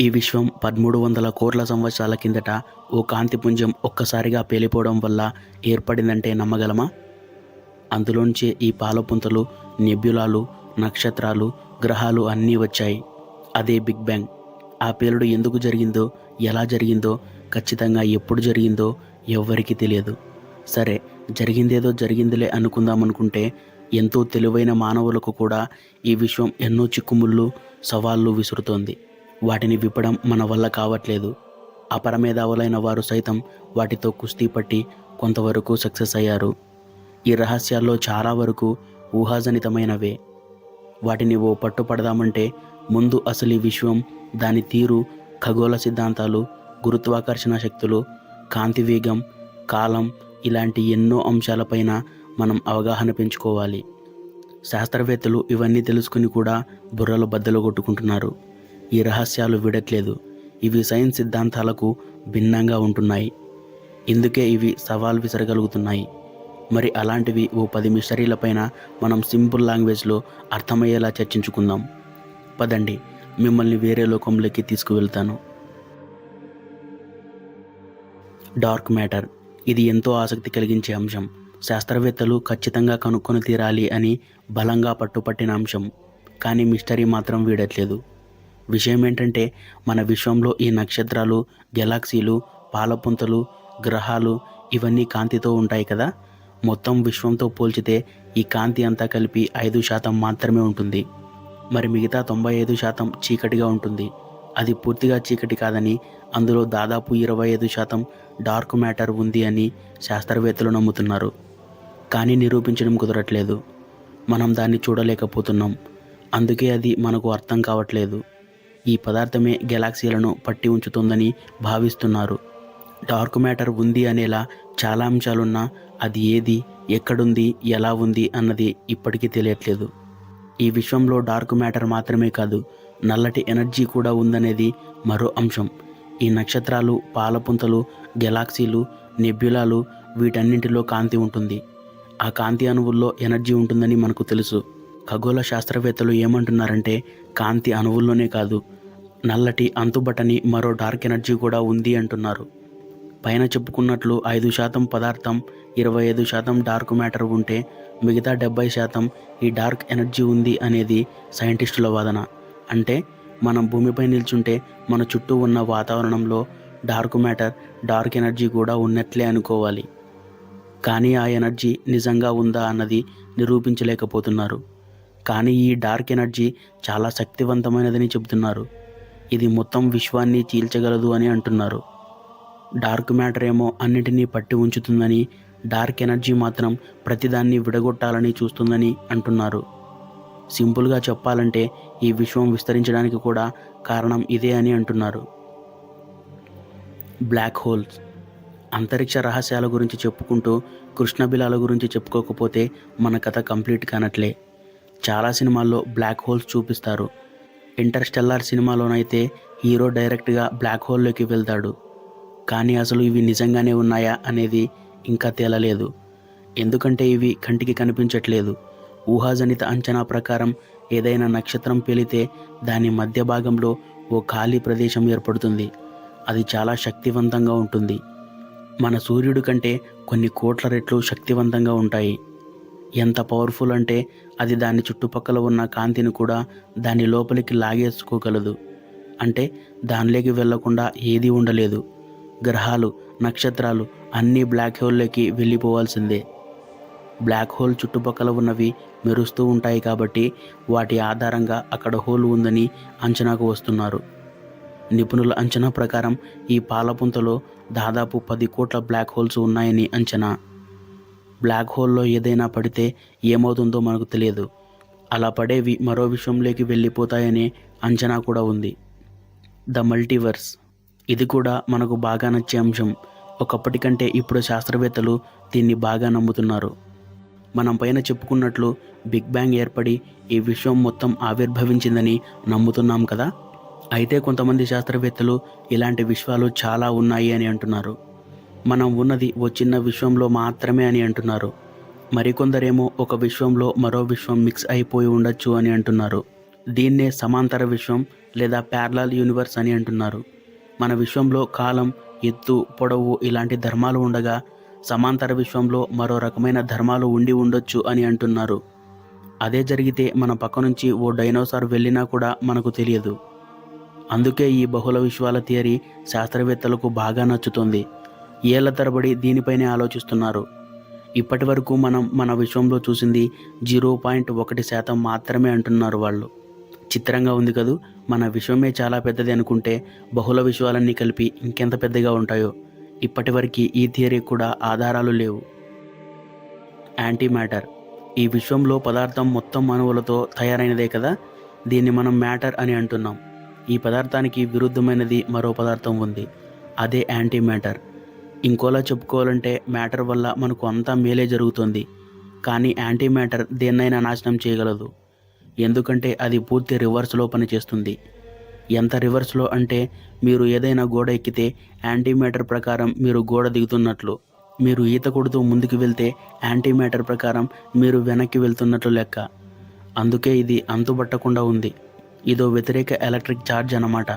ఈ విశ్వం పదమూడు వందల కోట్ల సంవత్సరాల కిందట ఓ కాంతిపుంజం ఒక్కసారిగా పేలిపోవడం వల్ల ఏర్పడిందంటే నమ్మగలమా? అందులోంచే ఈ పాలపుంతలు నెబ్యులాలు నక్షత్రాలు గ్రహాలు అన్నీ వచ్చాయి. అదే బిగ్ బ్యాంగ్. ఆ పేలుడు ఎందుకు జరిగిందో ఎలా జరిగిందో ఖచ్చితంగా ఎప్పుడు జరిగిందో ఎవ్వరికీ తెలియదు. సరే జరిగిందేదో జరిగిందిలే అనుకుందాం అనుకుంటే ఎంతో తెలివైన మానవులకు కూడా ఈ విశ్వం ఎన్నో చిక్కుముళ్ళు సవాళ్ళు విసురుతోంది. వాటిని విప్పడం మన వల్ల కావట్లేదు. అపరమేధావులైన వారు సైతం వాటితో కుస్తీ పట్టి కొంతవరకు సక్సెస్ అయ్యారు. ఈ రహస్యాల్లో చాలా వరకు ఊహాజనితమైనవే. వాటిని ఓ పట్టుపడదామంటే ముందు అసలు ఈ విశ్వం దాని తీరు ఖగోళ సిద్ధాంతాలు గురుత్వాకర్షణ శక్తులు కాంతి వేగం కాలం ఇలాంటి ఎన్నో అంశాలపైన మనం అవగాహన పెంచుకోవాలి. శాస్త్రవేత్తలు ఇవన్నీ తెలుసుకుని కూడా బుర్రలు బద్దలు కొట్టుకుంటున్నారు. ఈ రహస్యాలు విడట్లేదు. ఇవి సైన్స్ సిద్ధాంతాలకు భిన్నంగా ఉంటున్నాయి. ఇందుకే ఇవి సవాల్ విసరగలుగుతున్నాయి. మరి అలాంటివి ఓ పది మిస్టరీలపైన మనం సింపుల్ లాంగ్వేజ్లో అర్థమయ్యేలా చర్చించుకుందాం. పదండి మిమ్మల్ని వేరే లోకంలోకి తీసుకువెళ్తాను. Dark matter. ఇది ఎంతో ఆసక్తి కలిగించే అంశం. శాస్త్రవేత్తలు ఖచ్చితంగా కనుక్కొని తీరాలి అని బలంగా పట్టుపట్టిన అంశం. కానీ మిస్టరీ మాత్రం వీడట్లేదు. విషయం ఏంటంటే మన విశ్వంలో ఈ నక్షత్రాలు గెలాక్సీలు పాలపుంతలు గ్రహాలు ఇవన్నీ కాంతితో ఉంటాయి కదా? మొత్తం విశ్వంతో పోల్చితే ఈ కాంతి అంతా కలిపి ఐదు శాతం మాత్రమే ఉంటుంది. మరి మిగతా తొంభై ఐదు శాతం చీకటిగా ఉంటుంది. అది పూర్తిగా చీకటి కాదని అందులో దాదాపు ఇరవై ఐదు శాతం డార్క్ మ్యాటర్ ఉంది అని శాస్త్రవేత్తలు నమ్ముతున్నారు. కానీ నిరూపించడం కుదరట్లేదు. మనం దాన్ని చూడలేకపోతున్నాం. అందుకే అది మనకు అర్థం కావట్లేదు. ఈ పదార్థమే గెలాక్సీలను పట్టి ఉంచుతుందని భావిస్తున్నారు. డార్క్ మ్యాటర్ ఉంది అనేలా చాలా అంశాలున్నా అది ఏది ఎక్కడుంది ఎలా ఉంది అన్నది ఇప్పటికీ తెలియట్లేదు. ఈ విశ్వంలో డార్క్ మ్యాటర్ మాత్రమే కాదు నల్లటి ఎనర్జీ కూడా ఉందనేది మరో అంశం. ఈ నక్షత్రాలు పాలపుంతలు గెలాక్సీలు నెబ్యులాలు వీటన్నింటిలో కాంతి ఉంటుంది. ఆ కాంతి అణువుల్లో ఎనర్జీ ఉంటుందని మనకు తెలుసు. ఖగోళ శాస్త్రవేత్తలు ఏమంటున్నారంటే కాంతి అణువుల్లోనే కాదు నల్లటి అంతుబటని మరో డార్క్ ఎనర్జీ కూడా ఉంది అంటున్నారు. పైన చెప్పుకున్నట్లు ఐదు శాతం పదార్థం ఇరవై ఐదు శాతం డార్క్ మ్యాటర్ ఉంటే మిగతా డెబ్బై శాతం ఈ డార్క్ ఎనర్జీ ఉంది అనేది సైంటిస్టుల వాదన. అంటే మనం భూమిపై నిల్చుంటే మన చుట్టూ ఉన్న వాతావరణంలో డార్క్ మ్యాటర్ డార్క్ ఎనర్జీ కూడా ఉన్నట్లే అనుకోవాలి. కానీ ఆ ఎనర్జీ నిజంగా ఉందా అన్నది నిరూపించలేకపోతున్నారు. కానీ ఈ డార్క్ ఎనర్జీ చాలా శక్తివంతమైనదని చెబుతున్నారు. ఇది మొత్తం విశ్వాన్ని చీల్చగలదు అని అంటున్నారు. డార్క్ మ్యాటర్ ఏమో అన్నిటినీ పట్టి ఉంచుతుందని డార్క్ ఎనర్జీ మాత్రం ప్రతిదాన్ని విడగొట్టాలని చూస్తుందని అంటున్నారు. సింపుల్గా చెప్పాలంటే ఈ విశ్వం విస్తరించడానికి కూడా కారణం ఇదే అని అంటున్నారు. Black holes. అంతరిక్ష రహస్యాల గురించి చెప్పుకుంటూ కృష్ణబిలాల గురించి చెప్పుకోకపోతే మన కథ కంప్లీట్ కానట్లే. చాలా సినిమాల్లో బ్లాక్ హోల్స్ చూపిస్తారు. ఇంటర్స్టెల్లార్ సినిమాలోనైతే హీరో డైరెక్ట్గా బ్లాక్ హోల్లోకి వెళ్తాడు. కానీ అసలు ఇవి నిజంగానే ఉన్నాయా అనేది ఇంకా తేలలేదు. ఎందుకంటే ఇవి కంటికి కనిపించట్లేదు. ఊహాజనిత అంచనా ప్రకారం ఏదైనా నక్షత్రం పేలితే దాని మధ్య భాగంలో ఓ ఖాళీ ప్రదేశం ఏర్పడుతుంది. అది చాలా శక్తివంతంగా ఉంటుంది. మన సూర్యుడి కంటే కొన్ని కోట్ల రెట్లు శక్తివంతంగా ఉంటాయి. ఎంత పవర్ఫుల్ అంటే అది దాని చుట్టుపక్కల ఉన్న కాంతిని కూడా దాని లోపలికి లాగేసుకోగలదు. అంటే దానిలోకి వెళ్ళకుండా ఏదీ ఉండలేదు. గ్రహాలు నక్షత్రాలు అన్నీ బ్లాక్ హోల్లోకి వెళ్ళిపోవాల్సిందే. బ్లాక్ హోల్ చుట్టుపక్కల ఉన్నవి మెరుస్తూ ఉంటాయి కాబట్టి వాటి ఆధారంగా అక్కడ హోల్ ఉందని అంచనాకు వస్తున్నారు. నిపుణుల అంచనా ప్రకారం ఈ పాలపుంతలో దాదాపు పది కోట్ల బ్లాక్ హోల్స్ ఉన్నాయని అంచనా. బ్లాక్ హోల్లో ఏదైనా పడితే ఏమవుతుందో మనకు తెలియదు. అలా పడేవి మరో విశ్వంలోకి వెళ్ళిపోతాయనే అంచనా కూడా ఉంది. ద మల్టీవర్స్ ఇది కూడా మనకు బాగా నచ్చే అంశం. ఒకప్పటి కంటే ఇప్పుడు శాస్త్రవేత్తలు దీన్ని బాగా నమ్ముతున్నారు. మనం పైన చెప్పుకున్నట్లు బిగ్ బ్యాంగ్ ఏర్పడి ఈ విశ్వం మొత్తం ఆవిర్భవించిందని నమ్ముతున్నాం కదా? అయితే కొంతమంది శాస్త్రవేత్తలు ఇలాంటి విశ్వాలు చాలా ఉన్నాయి అని అంటున్నారు. మనం ఉన్నది ఓ చిన్న విశ్వంలో మాత్రమే అని అంటున్నారు. మరికొందరేమో ఒక విశ్వంలో మరో విశ్వం మిక్స్ అయిపోయి ఉండొచ్చు అని అంటున్నారు. దీన్నే సమాంతర విశ్వం లేదా ప్యారలల్ యూనివర్స్ అని అంటున్నారు. మన విశ్వంలో కాలం ఎత్తు పొడవు ఇలాంటి ధర్మాలు ఉండగా సమాంతర విశ్వంలో మరో రకమైన ధర్మాలు ఉండి ఉండొచ్చు అని అంటున్నారు. అదే జరిగితే మన పక్క నుంచి ఓ డైనోసార్ వెళ్ళినా కూడా మనకు తెలియదు. అందుకే ఈ బహుళ విశ్వాల థియరీ శాస్త్రవేత్తలకు బాగా నచ్చుతుంది. ఏళ్ళ తరబడి దీనిపైనే ఆలోచిస్తున్నారు. ఇప్పటి వరకు మనం మన విశ్వంలో చూసింది జీరో పాయింట్ ఒకటి శాతం మాత్రమే అంటున్నారు వాళ్ళు. చిత్రంగా ఉంది కదూ మన విశ్వమే చాలా పెద్దది అనుకుంటే బహుళ విశ్వాలన్నీ కలిపి ఇంకెంత పెద్దగా ఉంటాయో. ఇప్పటివరకు ఈ థియరీ కూడా ఆధారాలు లేవు. యాంటీ మ్యాటర్ ఈ విశ్వంలో పదార్థం మొత్తం అణువులతో తయారైనదే కదా? దీన్ని మనం మ్యాటర్ అని అంటున్నాం. ఈ పదార్థానికి విరుద్ధమైనది మరో పదార్థం ఉంది. అదే యాంటీ మ్యాటర్ ఇంకోలా చెప్పుకోవాలంటే మ్యాటర్ వల్ల మనకు అంతా మేలే జరుగుతుంది. కానీ యాంటీ మ్యాటర్ దేన్నైనా నాశనం చేయగలదు. ఎందుకంటే అది పూర్తి రివర్స్లో పనిచేస్తుంది. ఎంత రివర్స్లో అంటే మీరు ఏదైనా గోడ ఎక్కితే యాంటీ మ్యాటర్ ప్రకారం మీరు గోడ దిగుతున్నట్లు మీరు ఈత కొడుతూ ముందుకు వెళ్తే యాంటీ మ్యాటర్ ప్రకారం మీరు వెనక్కి వెళ్తున్నట్లు లెక్క. అందుకే ఇది అంతుబట్టకుండా ఉంది. ఇదో వ్యతిరేక ఎలక్ట్రిక్ ఛార్జ్ అన్నమాట.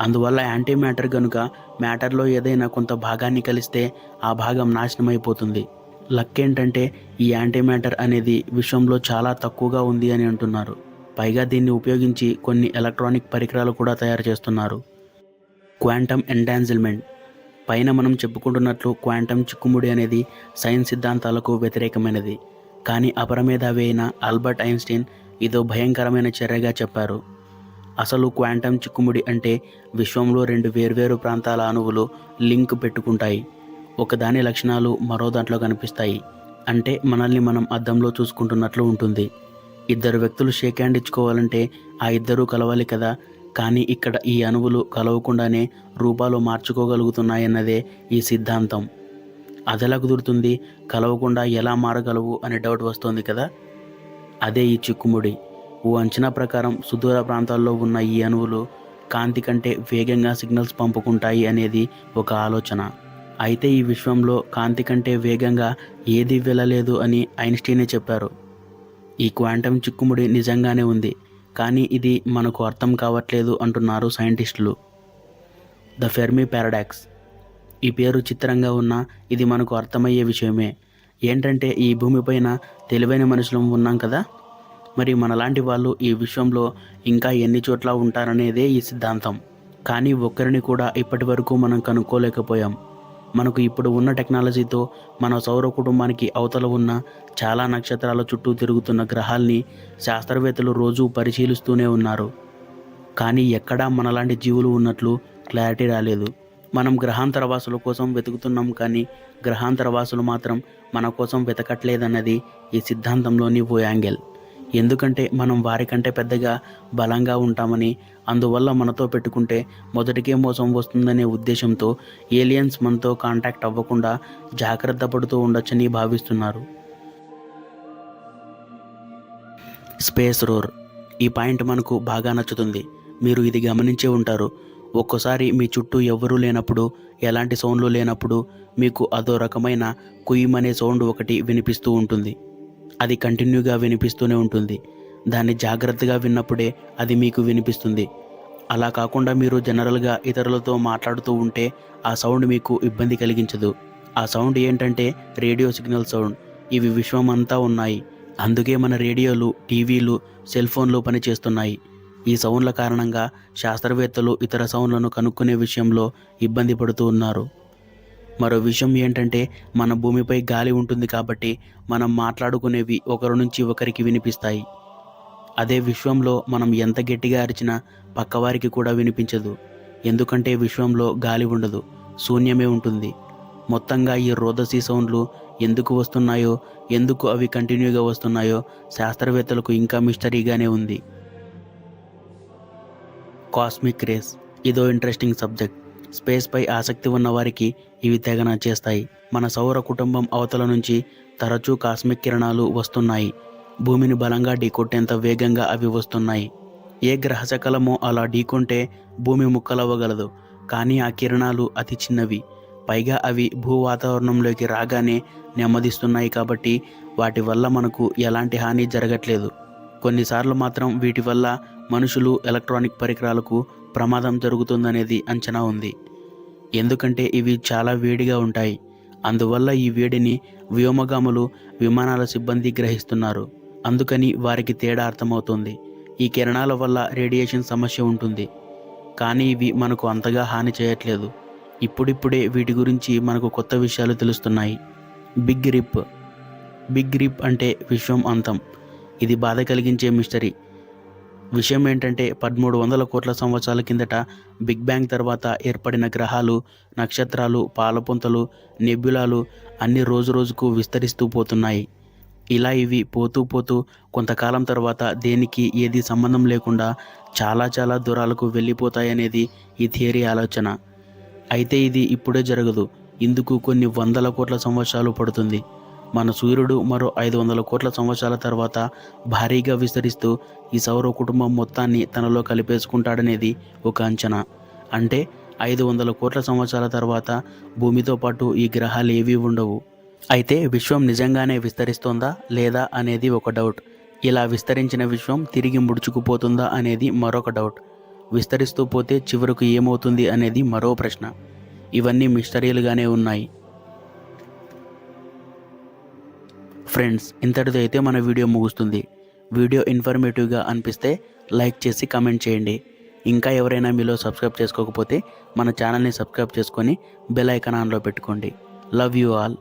అందువల్ల యాంటీ మ్యాటర్ కనుక మ్యాటర్లో ఏదైనా కొంత భాగాన్ని కలిస్తే ఆ భాగం నాశనం అయిపోతుంది లక్ ఏంటంటే ఈ యాంటీ మ్యాటర్ అనేది విశ్వంలో చాలా తక్కువగా ఉంది అని అంటున్నారు. పైగా దీన్ని ఉపయోగించి కొన్ని ఎలక్ట్రానిక్ పరికరాలు కూడా తయారు చేస్తున్నారు. క్వాంటమ్ ఎండాన్జిల్మెంట్ పైన మనం చెప్పుకుంటున్నట్లు క్వాంటమ్ చిక్కుముడి అనేది సైన్స్ సిద్ధాంతాలకు వ్యతిరేకమైనది. కానీ అపరమేధావి అయిన ఆల్బర్ట్ ఐన్స్టీన్ ఇదో భయంకరమైన చర్యగా చెప్పారు. అసలు క్వాంటమ్ చిక్కుముడి అంటే విశ్వంలో రెండు వేర్వేరు ప్రాంతాల అణువులు లింక్ పెట్టుకుంటాయి. ఒకదాని లక్షణాలు మరో దాంట్లో కనిపిస్తాయి. అంటే మనల్ని మనం అద్దంలో చూసుకుంటున్నట్లు ఉంటుంది. ఇద్దరు వ్యక్తులు షేక్ హ్యాండ్ ఇచ్చుకోవాలంటే ఆ ఇద్దరూ కలవాలి కదా. కానీ ఇక్కడ ఈ అణువులు కలవకుండానే రూపాలు మార్చుకోగలుగుతున్నాయన్నదే ఈ సిద్ధాంతం. అదెలా కుదురుతుంది? కలవకుండా ఎలా మారగలవు అనే డౌట్ వస్తుంది కదా. అదే ఈ చిక్కుముడి. ఓ అంచనా ప్రకారం సుదూర ప్రాంతాల్లో ఉన్న ఈ అణువులు కాంతి కంటే వేగంగా సిగ్నల్స్ పంపుకుంటాయి అనేది ఒక ఆలోచన. అయితే ఈ విశ్వంలో కాంతి కంటే వేగంగా ఏది వెళ్ళలేదు అని ఐన్స్టీనే చెప్పారు. ఈ క్వాంటమ్ చిక్కుముడి నిజంగానే ఉంది కానీ ఇది మనకు అర్థం కావట్లేదు అంటున్నారు సైంటిస్టులు. The Fermi paradox. ఈ పేరు చిత్రంగా ఉన్నా ఇది మనకు అర్థమయ్యే విషయమే. ఏంటంటే ఈ భూమిపైన తెలివైన మనుషులం ఉన్నాం కదా? మరి మనలాంటి వాళ్ళు ఈ విషయంలో ఇంకా ఎన్ని చోట్ల ఉంటారనేదే ఈ సిద్ధాంతం. కానీ ఒక్కరిని కూడా ఇప్పటి వరకు మనం కనుక్కోలేకపోయాం. మనకు ఇప్పుడు ఉన్న టెక్నాలజీతో మన సౌర కుటుంబానికి అవతల ఉన్న చాలా నక్షత్రాల చుట్టూ తిరుగుతున్న గ్రహాల్ని శాస్త్రవేత్తలు రోజూ పరిశీలిస్తూనే ఉన్నారు. కానీ ఎక్కడా మనలాంటి జీవులు ఉన్నట్లు క్లారిటీ రాలేదు. మనం గ్రహాంతరవాసుల కోసం వెతుకుతున్నాం కానీ గ్రహాంతరవాసులు మాత్రం మన కోసం వెతకట్లేదన్నది ఈ సిద్ధాంతంలోని ఓ యాంగిల్. ఎందుకంటే మనం వారికంటే పెద్దగా బలంగా ఉంటామని అందువల్ల మనతో పెట్టుకుంటే మొదటికే మోసం వస్తుందనే ఉద్దేశంతో ఏలియన్స్ మనతో కాంటాక్ట్ అవ్వకుండా జాగ్రత్త పడుతూ ఉండొచ్చని భావిస్తున్నారు. స్పేస్ రోర్ ఈ పాయింట్ మనకు బాగా నచ్చుతుంది. మీరు ఇది గమనించే ఉంటారు. ఒక్కోసారి మీ చుట్టూ ఎవ్వరూ లేనప్పుడు ఎలాంటి సౌండ్లు లేనప్పుడు మీకు అదో రకమైన కుయ్యమనే సౌండ్ ఒకటి వినిపిస్తూ ఉంటుంది. అది కంటిన్యూగా వినిపిస్తూనే ఉంటుంది. దాన్ని జాగ్రత్తగా విన్నప్పుడే అది మీకు వినిపిస్తుంది. అలా కాకుండా మీరు జనరల్గా ఇతరులతో మాట్లాడుతూ ఉంటే ఆ సౌండ్ మీకు ఇబ్బంది కలిగించదు. ఆ సౌండ్ ఏంటంటే రేడియో సిగ్నల్ సౌండ్. ఇవి విశ్వం అంతా ఉన్నాయి. అందుకే మన రేడియోలు టీవీలు సెల్ ఫోన్లు పనిచేస్తున్నాయి. ఈ సౌండ్ల కారణంగా శాస్త్రవేత్తలు ఇతర సౌండ్లను కనుక్కునే విషయంలో ఇబ్బంది పడుతూ ఉన్నారు. మరో విషయం ఏంటంటే మన భూమిపై గాలి ఉంటుంది కాబట్టి మనం మాట్లాడుకునేవి ఒకరి నుంచి ఒకరికి వినిపిస్తాయి. అదే విశ్వంలో మనం ఎంత గట్టిగా అరిచినా పక్కవారికి కూడా వినిపించదు. ఎందుకంటే విశ్వంలో గాలి ఉండదు శూన్యమే ఉంటుంది. మొత్తంగా ఈ రోదసీ సౌండ్లు ఎందుకు వస్తున్నాయో ఎందుకు అవి కంటిన్యూగా వస్తున్నాయో శాస్త్రవేత్తలకు ఇంకా మిస్టరీగానే ఉంది. కాస్మిక్ రేస్ ఇదో ఇంట్రెస్టింగ్ సబ్జెక్ట్. స్పేస్పై ఆసక్తి ఉన్న వారికి ఇవి తెగ నచ్చేస్తాయి మన సౌర కుటుంబం అవతల నుంచి తరచూ కాస్మిక్ కిరణాలు వస్తున్నాయి. భూమిని బలంగా ఢీకొట్టేంత వేగంగా అవి వస్తున్నాయి. ఏ గ్రహశకలమో అలా ఢీకొంటే భూమి ముక్కలవ్వగలదు. కానీ ఆ కిరణాలు అతి చిన్నవి. పైగా అవి భూ వాతావరణంలోకి రాగానే నెమ్మదిస్తున్నాయి కాబట్టి వాటి వల్ల మనకు ఎలాంటి హాని జరగట్లేదు. కొన్నిసార్లు మాత్రం వీటి వల్ల మనుషులు ఎలక్ట్రానిక్ పరికరాలకు ప్రమాదం జరుగుతుందనేది అంచనా ఉంది. ఎందుకంటే ఇవి చాలా వేడిగా ఉంటాయి. అందువల్ల ఈ వేడిని వ్యోమగాములు విమానాల సిబ్బంది గ్రహిస్తున్నారు. అందుకని వారికి తేడా అర్థమవుతుంది. ఈ కిరణాల వల్ల రేడియేషన్ సమస్య ఉంటుంది. కానీ ఇవి మనకు అంతగా హాని చేయట్లేదు. ఇప్పుడిప్పుడే వీటి గురించి మనకు కొత్త విషయాలు తెలుస్తున్నాయి. బిగ్ రిప్. బిగ్ రిప్ అంటే విశ్వం అంతం. ఇది బాధ కలిగించే మిస్టరీ. విషయం ఏంటంటే పదమూడు వందల కోట్ల సంవత్సరాల కిందట బిగ్ బ్యాంగ్ తర్వాత ఏర్పడిన గ్రహాలు నక్షత్రాలు పాలపుంతలు నెబ్యులాలు అన్ని రోజు రోజుకు విస్తరిస్తూ పోతున్నాయి. ఇలా ఇవి పోతూ పోతూ కొంతకాలం తర్వాత దేనికి ఏది సంబంధం లేకుండా చాలా చాలా దూరాలకు వెళ్ళిపోతాయనేది ఈ థియరీ ఆలోచన. అయితే ఇది ఇప్పుడే జరగదు. ఇందుకు కొన్ని వందల కోట్ల సంవత్సరాలు పడుతుంది. మన సూర్యుడు మరో ఐదు వందల కోట్ల సంవత్సరాల తర్వాత భారీగా విస్తరిస్తూ ఈ సౌర కుటుంబం మొత్తాన్ని తనలో కలిపేసుకుంటాడనేది ఒక అంచనా. అంటే ఐదు వందల కోట్ల సంవత్సరాల తర్వాత భూమితో పాటు ఈ గ్రహాలు ఏవీ ఉండవు. అయితే విశ్వం నిజంగానే విస్తరిస్తోందా లేదా అనేది ఒక డౌట్. ఇలా విస్తరించిన విశ్వం తిరిగి ముడుచుకుపోతుందా అనేది మరొక డౌట్. విస్తరిస్తూ పోతే చివరకు ఏమవుతుంది అనేది మరో ప్రశ్న. ఇవన్నీ మిస్టరీలుగానే ఉన్నాయి. ఫ్రెండ్స్ ఇంతటితో అయితే మన వీడియో ముగుస్తుంది. వీడియో ఇన్ఫర్మేటివ్గా అనిపిస్తే లైక్ చేసి కమెంట్ చేయండి. ఇంకా ఎవరైనా మీలో సబ్స్క్రైబ్ చేసుకోకపోతే మన ఛానల్ని సబ్స్క్రైబ్ చేసుకొని బెల్ ఐకాన్ ఆన్లో పెట్టుకోండి. Love you all.